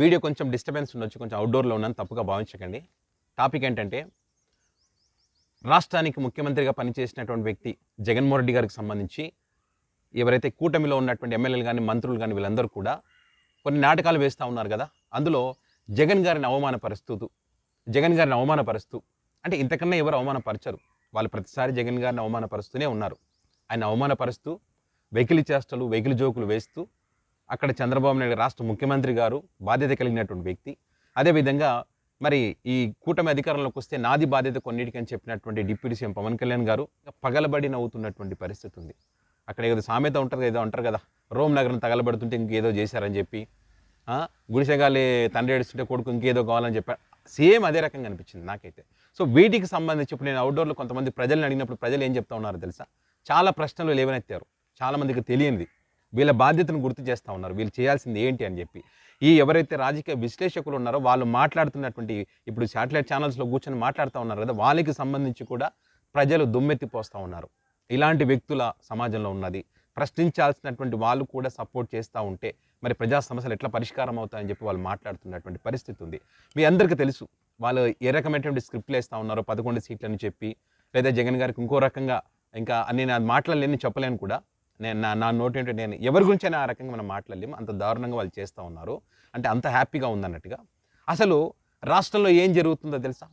Video కొంచెం disturbance ఉండొచ్చు కొంచెం అవుట్డోర్లో ఉన్నాను తప్పుగా భావించకండి. టాపిక్ ఏంటంటే రాష్ట్రానికి ముఖ్యమంత్రిగా పనిచేసినటువంటి వ్యక్తి జగన్మోహన్ రెడ్డి గారికి సంబంధించి ఎవరైతే కూటమిలో ఉన్నటువంటి ఎమ్మెల్యేలు కానీ మంత్రులు కానీ వీళ్ళందరూ కూడా కొన్ని నాటకాలు వేస్తూ ఉన్నారు కదా అందులో జగన్ గారిని అవమానపరుస్తూ జగన్ గారిని అవమానపరుస్తూ అంటే ఇంతకన్నా ఎవరు అవమానపరచరు. వాళ్ళు ప్రతిసారి జగన్ గారిని అవమానపరుస్తూనే ఉన్నారు. ఆయన అవమానపరుస్తూ వెకిలి చేష్టలు వెకిలి జోకులు వేస్తూ అక్కడ చంద్రబాబు నాయుడు రాష్ట్ర ముఖ్యమంత్రి గారు బాధ్యత కలిగినటువంటి వ్యక్తి. అదేవిధంగా మరి ఈ కూటమి అధికారంలోకి వస్తే నాది బాధ్యత కొన్నిటికని చెప్పినటువంటి డిప్యూటీ సీఎం పవన్ కళ్యాణ్ గారు పగలబడి నవ్వుతున్నటువంటి పరిస్థితి ఉంది. అక్కడ ఏదో సామెత ఉంటుంది ఏదో అంటారు కదా రోమ్ నగరం తగలబడుతుంటే ఇంకేదో చేశారని చెప్పి గుడిసెగాలి తండ్రి ఏడుస్తుంటే కొడుకు ఇంకేదో కావాలని చెప్పారు సేమ్ అదే రకంగా అనిపించింది నాకైతే. సో వీటికి సంబంధించి ఇప్పుడు నేను అవుట్డోర్లో కొంతమంది ప్రజల్ని అడిగినప్పుడు ప్రజలు ఏం చెప్తా ఉన్నారో తెలుసా? చాలా ప్రశ్నలు లేవనెత్తారు. చాలామందికి తెలియనిది. వీళ్ళ బాధ్యతను గుర్తు చేస్తూ ఉన్నారు. వీళ్ళు చేయాల్సింది ఏంటి అని చెప్పి. ఈ ఎవరైతే రాజకీయ విశ్లేషకులు ఉన్నారో వాళ్ళు మాట్లాడుతున్నటువంటి ఇప్పుడు శాటిలైట్ ఛానల్స్లో కూర్చొని మాట్లాడుతూ ఉన్నారు కదా వాళ్ళకి సంబంధించి కూడా ప్రజలు దుమ్మెత్తిపోస్తూ ఉన్నారు. ఇలాంటి వ్యక్తుల సమాజంలో ఉన్నది. ప్రశ్నించాల్సినటువంటి వాళ్ళు కూడా సపోర్ట్ చేస్తూ ఉంటే మరి ప్రజా సమస్యలు ఎట్లా పరిష్కారం అవుతాయని చెప్పి వాళ్ళు మాట్లాడుతున్నటువంటి పరిస్థితి ఉంది. మీ అందరికీ తెలుసు వాళ్ళు ఏ రకమైనటువంటి స్క్రిప్ట్లు వేస్తూ ఉన్నారో పదకొండు సీట్లని చెప్పి లేదా జగన్ గారికి ఇంకో రకంగా ఇంకా నేను అది మాట్లాడలేని చెప్పలేను కూడా. నేను నా నా నోటి ఏంటంటే నేను ఎవరి గురించి అయినా ఆ రకంగా మనం మాట్లాడలేము. అంత దారుణంగా వాళ్ళు చేస్తూ ఉన్నారు. అంటే అంత హ్యాపీగా ఉందన్నట్టుగా. అసలు రాష్ట్రంలో ఏం జరుగుతుందో తెలుసా?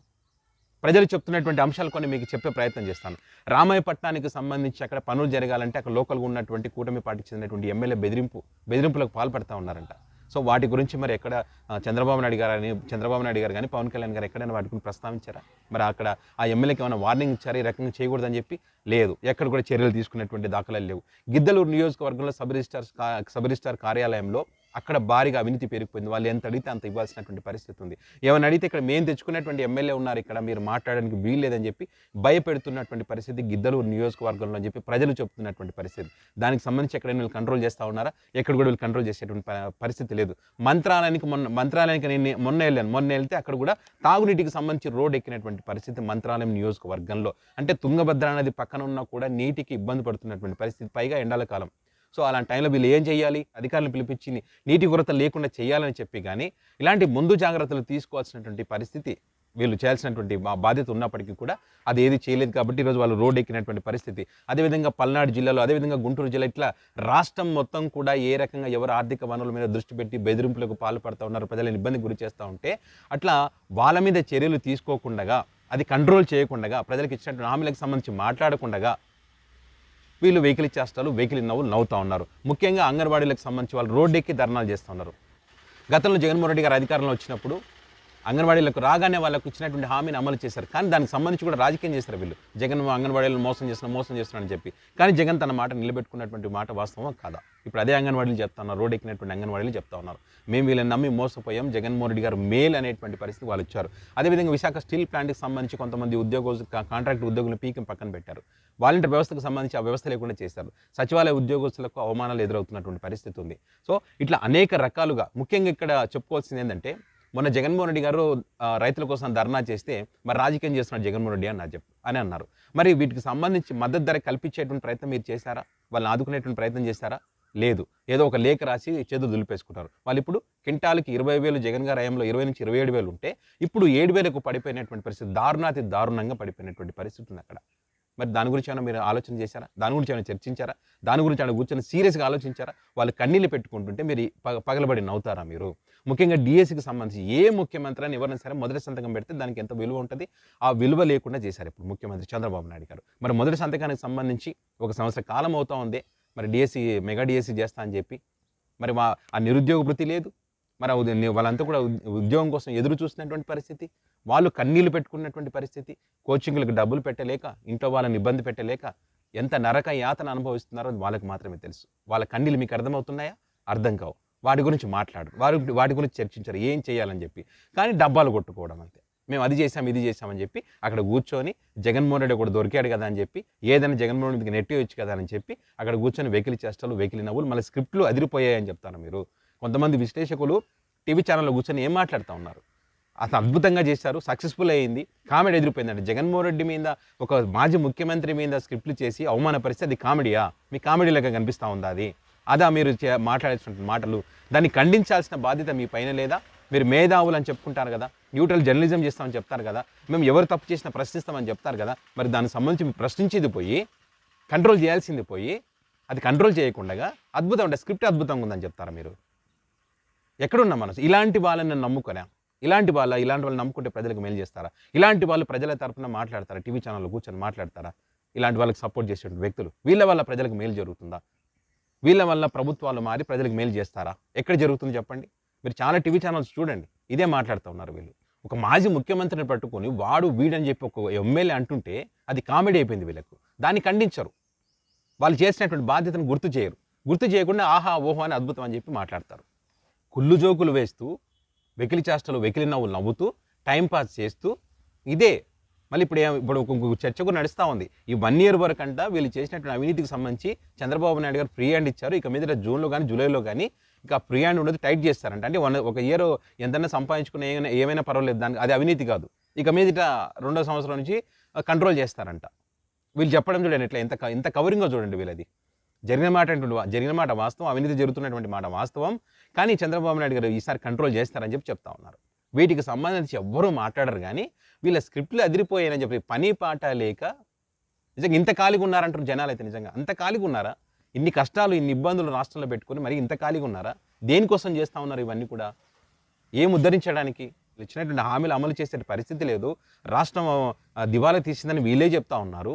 ప్రజలు చెప్తున్నటువంటి అంశాలు కొన్ని మీకు చెప్పే ప్రయత్నం చేస్తాను. రామాయపట్నానికి సంబంధించి అక్కడ పనులు జరగాలంటే అక్కడ లోకల్గా ఉన్నటువంటి కూటమి పార్టీకి చెందినటువంటి ఎమ్మెల్యే బెదిరింపు బెదిరింపులకు పాల్పడతా ఉన్నారంట. సో వాటి గురించి మరి ఎక్కడ చంద్రబాబు నాయుడు గారు అని చంద్రబాబు నాయుడు గారు కానీ పవన్ కళ్యాణ్ గారు ఎక్కడైనా వాటి గురించి ప్రస్తావించారా? మరి అక్కడ ఆ ఎమ్మెల్యేకి ఏమైనా వార్నింగ్ ఇచ్చారా? ఈ రకంగా చేయకూడదని చెప్పి లేదు. ఎక్కడ కూడా చర్యలు తీసుకున్నటువంటి దాఖలాలు లేవు. గిద్దలూరు నియోజకవర్గంలో సబ్ రిజిస్టార్ కా- సబ్ రిజిస్టార్ కార్యాలయంలో అక్కడ భారీగా అవినీతి పెరిగిపోయింది వాళ్ళు ఎంత అడిగితే అంత ఇవ్వాల్సినటువంటి పరిస్థితి ఉంది. ఏమైనా అడిగితే ఇక్కడ మేము తెచ్చుకున్నటువంటి ఎమ్మెల్యే ఉన్నారు ఇక్కడ మీరు మాట్లాడడానికి వీల్లేదని చెప్పి భయపెడుతున్నటువంటి పరిస్థితి గిద్దలూరు నియోజకవర్గంలో అని చెప్పి ప్రజలు చెప్తున్నటువంటి పరిస్థితి. దానికి సంబంధించి ఎక్కడైనా వీళ్ళు కంట్రోల్ చేస్తూ ఉన్నారా? ఎక్కడ కూడా వీళ్ళు కంట్రోల్ చేసేటువంటి పరిస్థితి లేదు. మంత్రాలయానికి మొన్న మంత్రాలయానికి నేను మొన్న వెళ్ళాను. మొన్న వెళ్తే అక్కడ కూడా తాగునీటికి సంబంధించి రోడ్ ఎక్కినటువంటి పరిస్థితి మంత్రాలయం నియోజకవర్గంలో. అంటే తుంగభద్ర నది పక్కన ఉన్నా కూడా నీటికి ఇబ్బంది పడుతున్నటువంటి పరిస్థితి. పైగా ఎండాల కాలం. సో అలాంటి టైంలో వీళ్ళు ఏం చేయాలి అధికారులను పిలిపించి నీటి కొరత లేకుండా చేయాలని చెప్పి కానీ ఇలాంటి ముందు జాగ్రత్తలు తీసుకోవాల్సినటువంటి పరిస్థితి వీళ్ళు చేయాల్సినటువంటి బా- బాధ్యత ఉన్నప్పటికీ కూడా అది ఏది చేయలేదు కాబట్టి ఈరోజు వాళ్ళు రోడ్ ఎక్కినటువంటి పరిస్థితి. అదేవిధంగా పల్నాడు జిల్లాలో అదేవిధంగా గుంటూరు జిల్లా ఇట్లా రాష్ట్రం మొత్తం కూడా ఏ రకంగా ఎవరు ఆర్థిక వనరుల మీద దృష్టి పెట్టి బెదిరింపులకు పాల్పడుతూ ఉన్నారు ప్రజలను ఇబ్బంది గురి చేస్తూ ఉంటే అట్లా వాళ్ళ మీద చర్యలు తీసుకోకుండా అది కంట్రోల్ చేయకుండా ప్రజలకు ఇచ్చినటువంటి హామీలకు సంబంధించి మాట్లాడకుండా వీళ్ళు వెహికల్ చేస్తారు వెహికల్ నవ్వులు నవ్వుతూ ఉన్నారు. ముఖ్యంగా అంగన్వాడీలకు సంబంధించి వాళ్ళు రోడ్డెక్కి ధర్నాలు చేస్తూ ఉన్నారు. గతంలో జగన్మోహన్ రెడ్డి గారు అధికారంలో వచ్చినప్పుడు అంగన్వాడీలకు రాగానే వాళ్ళకు ఇచ్చినటువంటి హామీని అమలు చేశారు. కానీ దానికి సంబంధించి కూడా రాజకీయం చేశారు వీళ్ళు. జగన్ అంగన్వాడీలను మోసం చేస్తున్న మోసం చేస్తున్నారని చెప్పి. కానీ జగన్ తన మాట నిలబెట్టుకున్నటువంటి మాట వాస్తవం కాదా? ఇప్పుడు అదే అంగన్వాడీలు చెప్తా ఉన్నారు రోడ్ ఎక్కినటువంటి అంగన్వాడీలు చెప్తా ఉన్నారు. మేము వీళ్ళని నమ్మి మోసపోయాం జగన్మోహన్ రెడ్డి గారు మేల్ అనేటువంటి పరిస్థితి వాళ్ళు ఇచ్చారు. అదేవిధంగా విశాఖ స్టీల్ ప్లాంట్కి సంబంధించి కొంతమంది ఉద్యోగస్తులు కాంట్రాక్ట్ ఉద్యోగులు పీకి పక్కన పెట్టారు. వాలంటీర్ వ్యవస్థకు సంబంధించి ఆ వ్యవస్థ లేకుండా చేశారు. సచివాలయ ఉద్యోగస్తులకు అవమానాలు ఎదురవుతున్నటువంటి పరిస్థితి ఉంది. సో ఇట్లా అనేక రకాలుగా ముఖ్యంగా ఇక్కడ చెప్పుకోవాల్సింది ఏంటంటే మొన్న జగన్మోహన్ రెడ్డి గారు రైతుల కోసం ధర్నా చేస్తే మరి రాజకీయం చేస్తున్నాడు జగన్మోహన్ రెడ్డి అని చెప్పు అని అన్నారు. మరి వీటికి సంబంధించి మద్దతు ధర కల్పించేటువంటి ప్రయత్నం మీరు చేశారా? వాళ్ళని ఆదుకునేటువంటి ప్రయత్నం చేశారా? లేదు. ఏదో ఒక లేఖ రాసి చేతులు దులిపేసుకుంటారు. వాళ్ళు ఇప్పుడు కింటాలకి ఇరవై వేలు జగన్ గారి హయాంలో ఇరవై నుంచి ఇరవై ఏడు వేలు ఉంటే ఇప్పుడు ఏడు వేలకు పడిపోయినటువంటి పరిస్థితి దారుణాతి దారుణంగా పడిపోయినటువంటి పరిస్థితి ఉంది అక్కడ. మరి దాని గురించి ఏమైనా మీరు ఆలోచన చేశారా? దాని గురించి ఏమైనా చర్చించారా? దాని గురించి ఏమైనా కూర్చొని సీరియస్గా ఆలోచించారా? వాళ్ళు కన్నీళ్ళు పెట్టుకుంటుంటే మీరు పగ పగలబడి నవ్వుతారా మీరు? ముఖ్యంగా డిఎస్సికి సంబంధించి ఏ ముఖ్యమంత్రి అని ఎవరైనా సరే మొదటి సంతకం పెడితే దానికి ఎంత విలువ ఉంటుంది? ఆ విలువ లేకుండా చేశారు ఇప్పుడు ముఖ్యమంత్రి చంద్రబాబు నాయుడు గారు. మరి మొదటి సంతకానికి సంబంధించి ఒక సంవత్సర కాలం అవుతా ఉంది. మరి డిఎస్సి మెగా డిఎస్సి చేస్తా అని చెప్పి. మరి మా ఆ నిరుద్యోగ వృత్తి లేదు. మరి వాళ్ళంతా కూడా ఉద్యోగం కోసం ఎదురు చూసినటువంటి పరిస్థితి వాళ్ళు కన్నీళ్ళు పెట్టుకున్నటువంటి పరిస్థితి కోచింగ్లకు డబ్బులు పెట్టలేక ఇంట్లో వాళ్ళని ఇబ్బంది పెట్టలేక ఎంత నరక యాతన అనుభవిస్తున్నారో వాళ్ళకి మాత్రమే తెలుసు. వాళ్ళ కన్నీళ్ళు మీకు అర్థమవుతున్నాయా? అర్థం కావు. వాటి గురించి మాట్లాడు. వారి వాటి గురించి చర్చించారు. ఏం చేయాలని చెప్పి. కానీ డబ్బాలు కొట్టుకోవడం అంతే. మేము అది చేసాం ఇది చేసామని చెప్పి అక్కడ కూర్చొని జగన్మోహన్ రెడ్డి కూడా దొరికాడు కదా అని చెప్పి ఏదైనా జగన్మోహన్ రెడ్డికి నెట్టి కదా అని చెప్పి అక్కడ కూర్చొని వెకిలి చేష్టలు వెకిలి నవ్వులు మళ్ళీ స్క్రిప్ట్లు అదిరిపోయాయని చెప్తాను మీరు. కొంతమంది విశ్లేషకులు టీవీ ఛానల్లో కూర్చొని ఏం మాట్లాడుతూ ఉన్నారు? అసలు అద్భుతంగా చేశారు సక్సెస్ఫుల్ అయ్యింది. కామెడీ ఎదిరిపోయిందండి. జగన్మోహన్ రెడ్డి మీద ఒక మాజీ ముఖ్యమంత్రి మీద స్క్రిప్ట్లు చేసి అవమానపరిస్తే అది కామెడీయా? మీ కామెడీ లెక్క కనిపిస్తూ ఉందా అది? అదా మీరు చే- మాట్లాడాల్సిన మాటలు. దాన్ని ఖండించాల్సిన బాధ్యత మీ పైన లేదా? మీరు మేధావులు అని చెప్పుకుంటారు కదా. న్యూట్రల్ జర్నలిజం చేస్తామని చెప్తారు కదా. మేము ఎవరు తప్పు చేసినా ప్రశ్నిస్తామని చెప్తారు కదా. మరి దానికి సంబంధించి మీరు ప్రశ్నించేది పోయి కంట్రోల్ చేయాల్సింది పోయి అది కంట్రోల్ చేయకుండా అద్భుతం అంటే స్క్రిప్ట్ అద్భుతంగా ఉందని చెప్తారా మీరు? ఎక్కడున్న మనసు. ఇలాంటి వాళ్ళని నేను ఇలాంటి వాళ్ళ ఇలాంటి వాళ్ళు నమ్ముకుంటే ప్రజలకు మేలు చేస్తారా? ఇలాంటి వాళ్ళు ప్రజల తరపున మాట్లాడతారా? టీవీ ఛానల్లో కూర్చొని మాట్లాడతారా? ఇలాంటి వాళ్ళకి సపోర్ట్ చేసేటువంటి వ్యక్తులు. వీళ్ళ వల్ల ప్రజలకు మేలు జరుగుతుందా? వీళ్ళ వల్ల ప్రభుత్వాలు మారి ప్రజలకు మేలు చేస్తారా? ఎక్కడ జరుగుతుంది చెప్పండి? మీరు చాలా టీవీ ఛానల్స్ చూడండి. ఇదే మాట్లాడుతూ ఉన్నారు వీళ్ళు. ఒక మాజీ ముఖ్యమంత్రిని పట్టుకొని వాడు వీడని చెప్పి ఒక ఎమ్మెల్యే అంటుంటే అది కామెడీ అయిపోయింది వీళ్ళకు. దాన్ని ఖండించరు. వాళ్ళు చేసినటువంటి బాధ్యతను గుర్తు చేయరు. గుర్తు చేయకుండా ఆహా ఓహో అని అద్భుతం అని చెప్పి మాట్లాడతారు. కుళ్ళు జోకులు వేస్తూ వెకిలి చేష్టలు వెకిలి నవ్వులు నవ్వుతూ టైంపాస్ చేస్తూ ఇదే. మళ్ళీ ఇప్పుడు ఇప్పుడు చర్చకు చర్చ కూడా నడుస్తూ ఉంది. ఈ వన్ ఇయర్ వరకు అంట వీళ్ళు చేసినటువంటి అవినీతికి సంబంధించి చంద్రబాబు నాయుడు గారు ఫ్రీ హ్యాండ్ ఇచ్చారు. ఇక మీద జూన్లో కానీ జూలైలో కానీ ఇక ఫ్రీ హ్యాండ్ ఉండదు టైట్ చేస్తారంట. అంటే వన్ ఒక ఇయర్ ఎంతైనా సంపాదించుకున్న ఏమైనా ఏమైనా పర్వాలేదు. దానికి అది అవినీతి కాదు. ఇక మీదట రెండో సంవత్సరం నుంచి కంట్రోల్ చేస్తారంట. వీళ్ళు చెప్పడం చూడండి ఎట్లా ఎంత ఎంత కవరింగో చూడండి వీళ్ళది. జరిగిన మాట అంటే జరిగిన మాట వాస్తవం అవినీతి జరుగుతున్నటువంటి మాట వాస్తవం. కానీ చంద్రబాబు నాయుడు గారు ఈసారి కంట్రోల్ చేస్తారని చెప్పి చెప్తా ఉన్నారు. వీటికి సంబంధించి ఎవ్వరూ మాట్లాడరు కానీ వీళ్ళ స్క్రిప్ట్లు అదిరిపోయాయని చెప్పి పని పాట లేక నిజంగా ఇంత ఖాళీగా ఉన్నారంటారు జనాలు అయితే నిజంగా. అంత ఖాళీగా ఉన్నారా? ఇన్ని కష్టాలు ఇన్ని ఇబ్బందులు రాష్ట్రంలో పెట్టుకొని మరి ఇంత ఖాళీగా ఉన్నారా? దేనికోసం చేస్తూ ఉన్నారు ఇవన్నీ కూడా? ఏం ఉద్ధరించడానికి? ఇచ్చినటువంటి హామీలు అమలు చేసే పరిస్థితి లేదు. రాష్ట్రం దివాలా తీసిందని వీళ్ళే చెప్తా ఉన్నారు.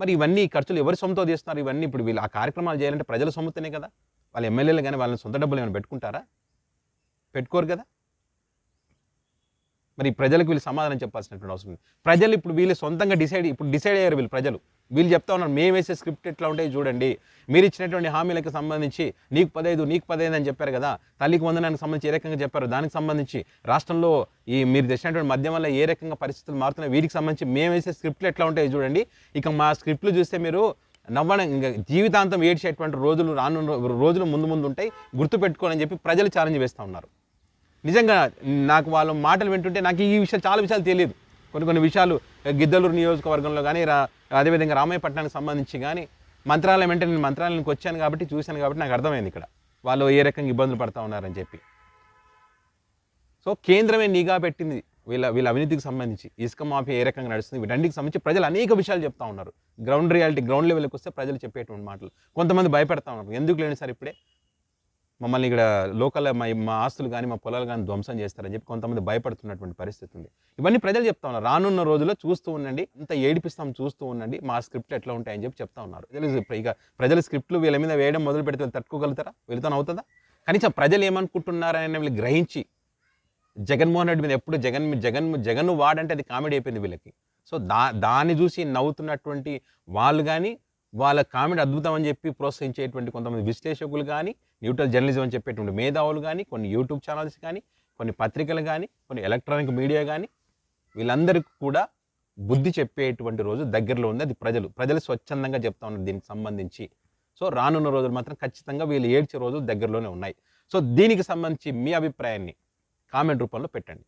మరి ఇవన్నీ ఖర్చులు ఎవరి సొమ్ముతో చేస్తున్నారు ఇవన్నీ ఇప్పుడు వీళ్ళు ఆ కార్యక్రమాలు చేయాలంటే ప్రజల సొమ్ముతోనే కదా. వాళ్ళ ఎమ్మెల్యేలు కానీ వాళ్ళని సొంత డబ్బులు ఏమైనా పెట్టుకుంటారా? పెట్టుకోరు కదా. మరి ప్రజలకు వీళ్ళు సమాధానం చెప్పాల్సినటువంటి అవసరం ఉంది ప్రజలు ఇప్పుడు వీళ్ళు సొంతంగా డిసైడ్ ఇప్పుడు డిసైడ్ అయ్యారు వీళ్ళు ప్రజలు. వీళ్ళు చెప్తా ఉన్నారు మేము వేసే స్క్రిప్ట్ ఎట్లా ఉంటాయి చూడండి. మీరు ఇచ్చినటువంటి హామీలకు సంబంధించి నీకు పదహైదు నీకు పదహైదు అని చెప్పారు కదా. తల్లికి వందనానికి సంబంధించి ఏ రకంగా చెప్పారు? దానికి సంబంధించి రాష్ట్రంలో ఈ మీరు తెచ్చినటువంటి మద్యం వల్ల ఏ రకంగా పరిస్థితులు మారుతున్నాయి? వీటికి సంబంధించి మేము వేసే స్క్రిప్ట్లు ఎట్లా ఉంటాయి చూడండి. ఇక మా స్క్రిప్ట్లు చూస్తే మీరు నవ్వడం ఇంకా జీవితాంతం ఏడ్చేటువంటి రోజులు రానున్న రోజులు ముందు ముందు ఉంటాయి. గుర్తుపెట్టుకోనని చెప్పి ప్రజలు ఛాలెంజ్ వేస్తూ ఉన్నారు. నిజంగా నాకు వాళ్ళ మాటలు వింటుంటే నాకు ఈ విషయాలు చాలా విషయాలు తెలియదు. కొన్ని కొన్ని విషయాలు గిద్దలూరు నియోజకవర్గంలో కానీ రా అదేవిధంగా రామాయపట్నానికి సంబంధించి కానీ మంత్రాలయం అంటే నేను మంత్రాలయానికి వచ్చాను కాబట్టి చూశాను కాబట్టి నాకు అర్థమైంది ఇక్కడ. వాళ్ళు ఏ రకంగా ఇబ్బందులు పడతా ఉన్నారని చెప్పి. సో కేంద్రమే నిఘా పెట్టింది వీళ్ళ వీళ్ళ అవినీతికి సంబంధించి. ఇసుక మాఫీ ఏ రకంగా నడుస్తుంది? వీటన్నిటికి సంబంధించి ప్రజలు అనేక విషయాలు చెప్తా ఉన్నారు. గ్రౌండ్ రియాలిటీ గ్రౌండ్ లెవెల్కి వస్తే ప్రజలు చెప్పేటువంటి మాటలు. కొంతమంది భయపెడతా ఉన్నారు. ఎందుకు లేని సార్ ఇప్పుడే? మమ్మల్ని ఇక్కడ లోకల్ మా మా ఆస్తులు కానీ మా పొలాలు కానీ ధ్వంసం చేస్తారని చెప్పి కొంతమంది భయపడుతున్నటువంటి పరిస్థితి ఉంది. ఇవన్నీ ప్రజలు చెప్తా ఉన్నారు. రానున్న రోజుల్లో చూస్తూ ఉండండి. అంత ఏడిపిస్తాం చూస్తూ ఉండండి. మా స్క్రిప్ట్ ఎట్లా ఉంటాయని చెప్పి చెప్తా ఉన్నారు. ప్రజలు ఇక ప్రజల స్క్రిప్ట్లు వీళ్ళ మీద వేయడం మొదలు పెడితే తట్టుకోగలుగుతారా? వెళుతాను అవుతుందా? కనీసం ప్రజలు ఏమనుకుంటున్నారని వీళ్ళు గ్రహించి జగన్మోహన్ రెడ్డి మీద ఎప్పుడు జగన్ జగన్ జగన్ వాడంటే అది కామెడీ అయిపోయింది వీళ్ళకి. సో దా దాన్ని చూసి నవ్వుతున్నటువంటి వాళ్ళు కానీ వాళ్ళ కామెడీ అద్భుతం అని చెప్పి ప్రోత్సహించేటువంటి కొంతమంది విశ్లేషకులు కానీ న్యూట్రల్ జర్నలిజం అని చెప్పేటువంటి మేధావులు కానీ కొన్ని యూట్యూబ్ ఛానల్స్ కానీ కొన్ని పత్రికలు కానీ కొన్ని ఎలక్ట్రానిక్ మీడియా కానీ వీళ్ళందరికీ కూడా బుద్ధి చెప్పేటువంటి రోజు దగ్గరలో ఉంది. అది ప్రజలు. ప్రజలు స్వచ్ఛందంగా చెప్తా ఉన్నారు దీనికి సంబంధించి. సో రానున్న రోజులు మాత్రం ఖచ్చితంగా వీళ్ళు ఏడ్చే రోజులు దగ్గరలోనే ఉన్నాయి. సో దీనికి సంబంధించి మీ అభిప్రాయాన్ని కామెంట్ రూపంలో పెట్టండి.